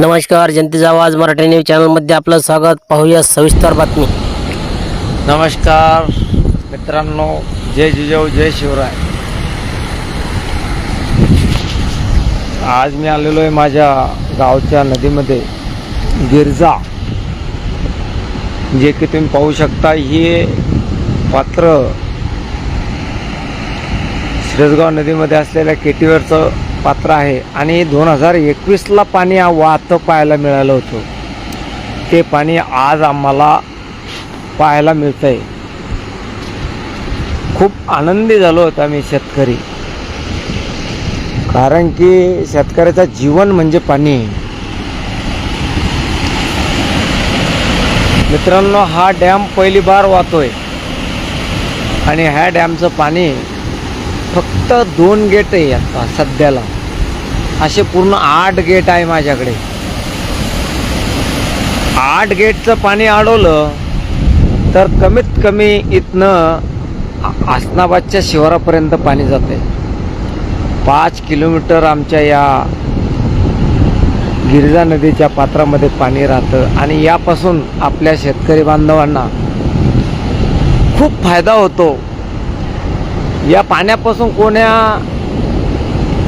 नमस्कार जनतेचा आवाज मराठी न्यूज चॅनलमध्ये आपलं स्वागत. पाहूया सविस्तर बातमी. नमस्कार मित्रांनो जय जिजाऊ जय शिवराय. आज मी आलेलो आहे माझ्या गावच्या नदीमध्ये गिरजा. जे की तुम्ही पाहू शकता हे पात्र शिरसगाव नदीमध्ये असलेल्या केटीवरचं पात्र आहे. आणि दोन हजार एकवीसला पाणी वाहतं पाहायला मिळालं होतं. ते पाणी आज आम्हाला पाहायला मिळतं आहे खूप आनंदी झालो होतो आम्ही शेतकरी. कारण की शेतकऱ्याचं जीवन म्हणजे पाणी. मित्रांनो हा डॅम पहिली बार वाहतोय. आणि ह्या डॅमचं पाणी फक्त दोन गेट आहे आता सध्याला. असे पूर्ण आठ गेट आहे माझ्याकडे. आठ गेटचं पाणी अडवलं तर कमीत कमी इथनं आसनाबादच्या शिवारापर्यंत पाणी जाते पाच किलोमीटर आमच्या या गिरिजा नदीच्या पात्रामध्ये पाणी राहतं आणि यापासून आपल्या शेतकरी बांधवांना खूप फायदा होतो. या पाण्यापासून कोण्या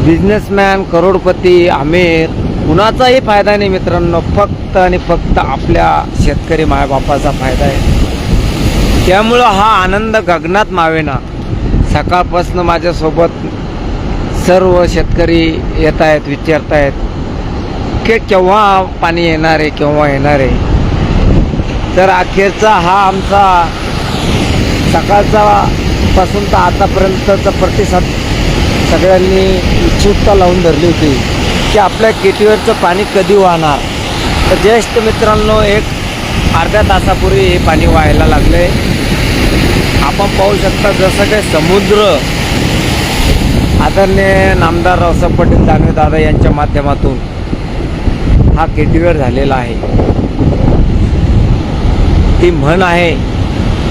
बिझनेसमॅन करोडपती आमिर कुणाचाही फायदा नाही मित्रांनो. फक्त आणि फक्त आपल्या शेतकरी मायबापाचा फायदा आहे. त्यामुळं हा आनंद गगनात मावेना. सकाळपासून माझ्यासोबत सर्व शेतकरी येत आहेत विचारत आहेत की केव्हा पाणी येणार आहे केव्हा येणार आहे? तर अखेरचा हा आमचा सकाळचा पासून तर आतापर्यंतचा प्रतिसाद सगळ्यांनी उत्सुकता लावून धरली होती की आपल्या केटीवरचं पाणी कधी वाहणार? तर ज्येष्ठ मित्रांनो एक अर्ध्या तासापूर्वी हे पाणी व्हायला लागले. आपण पाहू शकता जसं काही समुद्र आदरणीय नामदार रावसाहेब पटेल दानवे दादा यांच्या माध्यमातून हा केटीवर झालेला आहे. ती म्हण आहे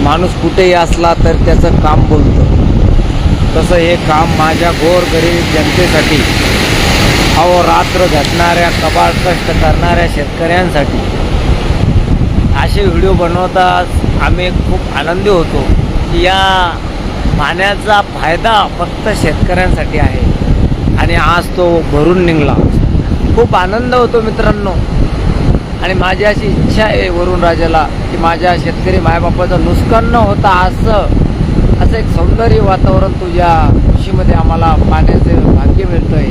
माणूस कुठेही असला तर त्याचं काम बोलतं. तसं हे काम माझ्या गोरगरीब जनतेसाठी अहोरात्र झटणाऱ्या कबाड कष्ट करणाऱ्या शेतकऱ्यांसाठी. असे व्हिडिओ बनवताच आम्ही खूप आनंदी होतो की या पाण्याचा फायदा फक्त शेतकऱ्यांसाठी आहे. आणि आज तो भरून निघला. खूप आनंद होतो मित्रांनो. आणि माझी अशी इच्छा आहे वरुण राजाला की माझ्या शेतकरी मायबापाचं नुकसान न होता असं असं एक सौंदर्य वातावरण तुझ्या कृषीमध्ये आम्हाला पाण्याचे भाग्य मिळतंय.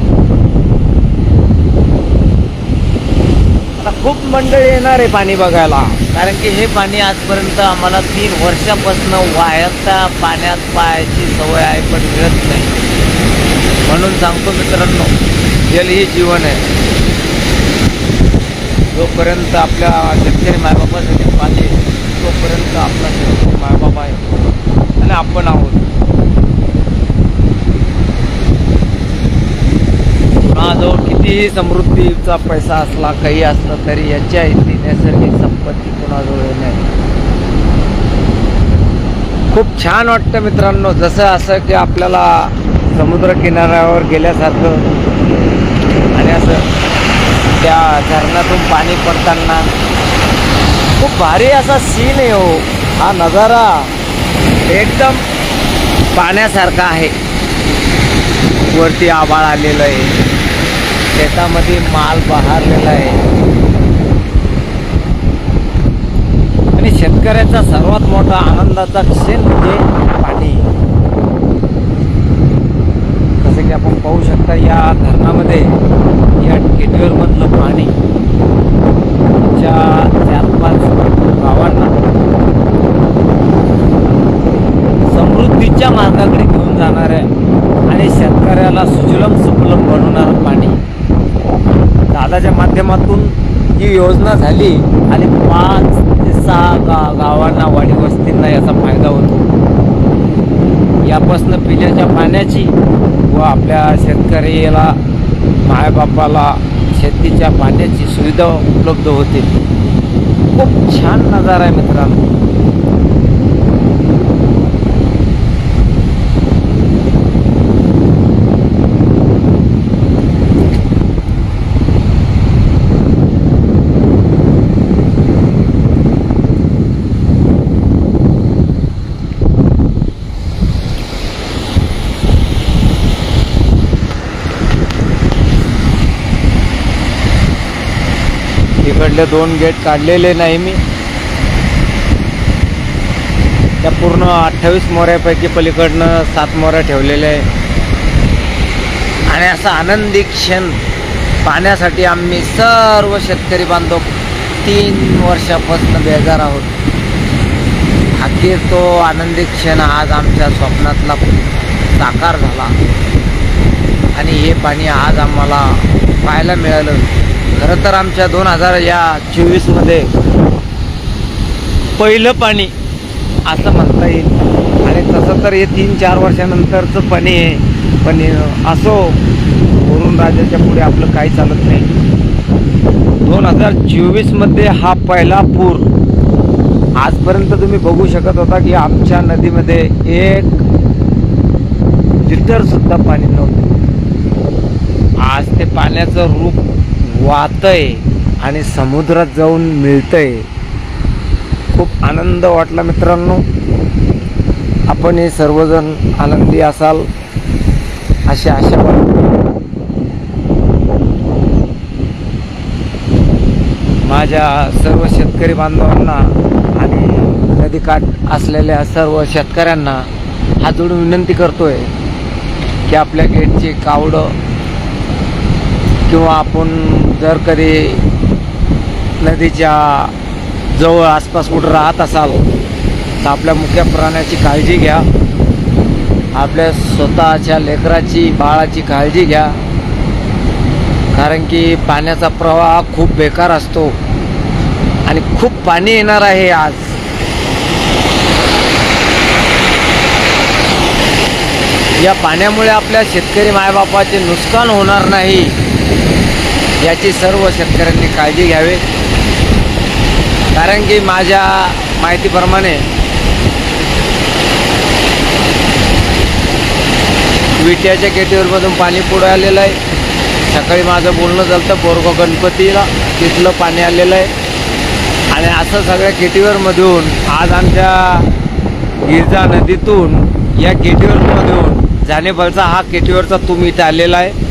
आता खूप मंडळी येणार आहे पाणी बघायला. कारण की हे पाणी आजपर्यंत आम्हाला तीन वर्षापासून वाहत्या पाण्यात पाहायची सवय आहे पण मिळत नाही. म्हणून सांगतो मित्रांनो जल ही जीवन आहे. जोपर्यंत आपल्या शेतकरी मायबापासाठी पाहिजे तोपर्यंत आपला शेतकरी मायबाप आहे. आणि आपण आहोत. कुणाजवळ कितीही समृद्धीचा पैसा असला काही असलं तरी याच्या इथली नैसर्गिक संपत्ती कुणाजवळ नाही. खूप छान वाटतं मित्रांनो जसं असं की आपल्याला समुद्र किनाऱ्यावर गेल्यासारखं. आणि असं त्या धरणातून पाणी पडताना. खूप भारी असा सीन आहे हो. हा नजारा एकदम पाण्यासारखा आहे. वरती आभाळ आलेलं आहे. शेतामध्ये माल बहारलेला आहे. आणि शेतकऱ्याचा सर्वात मोठा आनंदाचा क्षण म्हणजे पाणी. जसं की आपण पाहू शकता या धरणामध्ये या केटीवर पाणी च्या चार पाच गावांना समृद्धीच्या मार्गाकडे घेऊन जाणार आहे. आणि शेतकऱ्याला सुजलम सुफलम बनवणारं पाणी. दादाच्या माध्यमातून ही योजना झाली आणि पाच ते सहा गा गावांना वाडी वस्तींना याचा फायदा होतो. यापासनं पिण्याच्या पाण्याची व आपल्या शेतकऱ्याला मायबापाला शेतीच्या पाण्याची सुविधा उपलब्ध होते खूप छान नजारा आहे मित्रांनो. मधले दोन गेट काढलेले नाही मी. त्या पूर्ण अठ्ठावीस मोऱ्यापैकी पलीकडनं सात मोऱ्या ठेवलेल्या आहे. आणि असा आनंदी क्षण पाहण्यासाठी आम्ही सर्व शेतकरी बांधव तीन वर्षापासून बेजार आहोत. अखेर तो आनंदी क्षण आज आमच्या स्वप्नातला साकार झाला. आणि हे पाणी आज आम्हाला पाहायला मिळालं. खरं तर आमच्या दोन हजार या चोवीसमध्ये पहिलं पाणी असं म्हणता येईल. आणि तसं तर हे तीन चार वर्षानंतरचं पाणी आहे. पण असो वरुण राजाच्या पुढे आपलं काही चालत नाही. दोन हजार चोवीसमध्ये हा पहिला पूर आजपर्यंत तुम्ही बघू शकत होता की आमच्या नदीमध्ये एक लिटरसुद्धा पाणी नव्हतं. आज ते पाण्याचं रूप वाहतंय आणि समुद्रात जाऊन मिळतंय. खूप आनंद वाटला मित्रांनो. आपण हे सर्वजण आनंदी असाल अशी आशा वाटते. माझ्या सर्व शेतकरी बांधवांना आणि नदीकाठ असलेल्या सर्व शेतकऱ्यांना हा जोडून विनंती करतोय की आपल्या गेटची कावडं किंवा आपण जर कधी नदीच्या जवळ आसपास कुठं राहत असाल तर आपल्या मुख्य प्राण्याची काळजी घ्या. आपल्या स्वतःच्या लेकराची बाळाची काळजी घ्या. कारण की पाण्याचा प्रवाह खूप बेकार असतो आणि खूप पाणी येणार आहे आज. या पाण्यामुळे आपल्या शेतकरी मायबापाचे नुकसान होणार नाही. याची सर्व शेतकऱ्यांनी काळजी घ्यावी. कारण की माझ्या माहितीप्रमाणे विट्याच्या केटीवरमधून पाणी पुढे आलेलं आहे. सकाळी माझं बोलणं झालं तर बोरगाव गणपतीला तिथलं पाणी आलेलं आहे. आणि असं सगळ्या केटीवरमधून आज आमच्या गिरजा नदीतून या केटीवरमधून जानेबलचा हा केटीवरचा तुम्ही इथं आलेला आहे.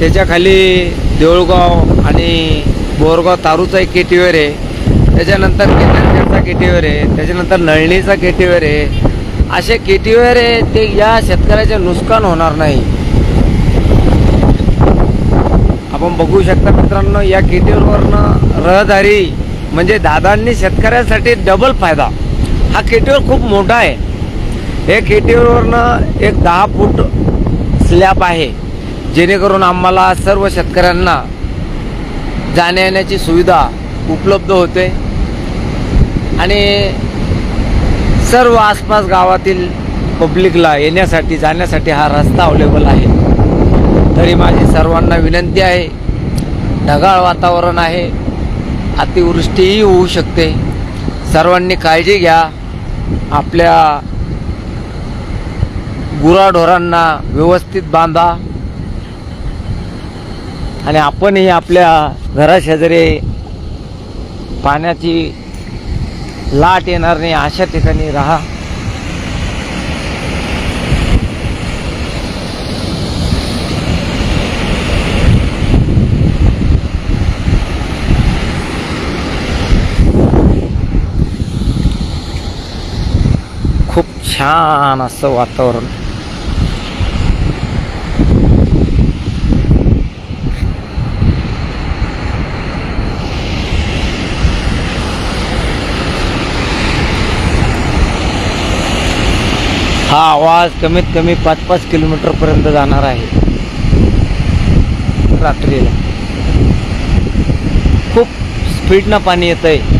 त्याच्याखाली देऊळगाव आणि बोरगाव तारूचा एक केटीवर आहे. त्याच्यानंतर केतनखेडचा केटीवर आहे. त्याच्यानंतर नळणीचा केटीवर आहे. असे केटीवर आहे ते या शेतकऱ्याचे नुकसान होणार नाही. आपण बघू शकता मित्रांनो या केटीवरवरनं रहदारी म्हणजे दादांनी शेतकऱ्यासाठी डबल फायदा. हा केटीवर खूप मोठा आहे. हे केटीवरवरनं एक दहा फूट स्लॅब आहे. जेणेकरून आम्हाला सर्व शेतकऱ्यांना जाण्या येण्याची सुविधा उपलब्ध होते. आणि सर्व आसपास गावातील पब्लिकला येण्यासाठी जाण्यासाठी हा रस्ता अवेलेबल आहे. तरी माझी सर्वांना विनंती आहे ढगाळ वातावरण आहे अतिवृष्टीही होऊ शकते. सर्वांनी काळजी घ्या. आपल्या गुराढोरांना व्यवस्थित बांधा. आणि आपणही आपल्या घराशेजारी पाण्याची लाट येणार नाही अशा ठिकाणी राहा. खूप छान असं वातावरण. हा आवाज कमीत कमी पाच पाच किलोमीटर पर्यंत जाणार आहे. रात्रीला. खूप स्पीडनं पाणी येत आहे